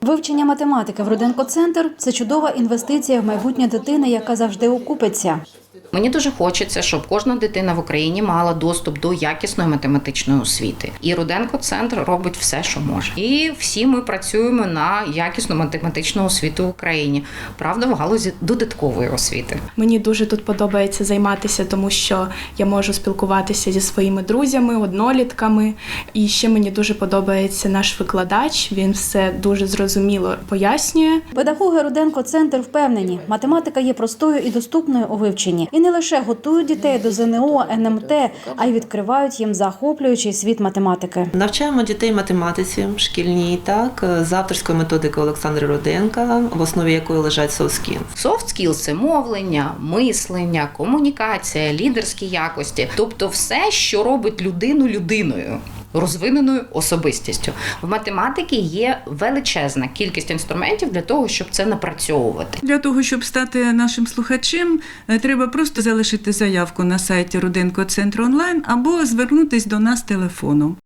Вивчення математики в Руденко Центр це чудова інвестиція в майбутнє дитини, яка завжди окупиться. Мені дуже хочеться, щоб кожна дитина в Україні мала доступ до якісної математичної освіти. І Руденко центр робить все, що може. І всі ми працюємо на якісну математичну освіту в Україні. Правда, в галузі додаткової освіти. Мені дуже тут подобається займатися, тому що я можу спілкуватися зі своїми друзями, однолітками. І ще мені дуже подобається наш викладач. Він все дуже зрозуміло пояснює. Педагоги Руденко Центр впевнені, математика є простою і доступною у вивченні, і не лише готують дітей до ЗНО, НМТ, а й відкривають їм захоплюючий світ математики. Навчаємо дітей математиці шкільній, так з авторської методики Олександра Руденка, в основі якої лежать софт Soft skills – це мовлення, мислення, комунікація, лідерські якості, тобто все, що робить людину людиною. Розвиненою особистістю в математики є величезна кількість інструментів для того, щоб це напрацьовувати. Для того, щоб стати нашим слухачем, е, треба просто залишити заявку на сайті Руденко Центру онлайн або звернутись до нас телефоном.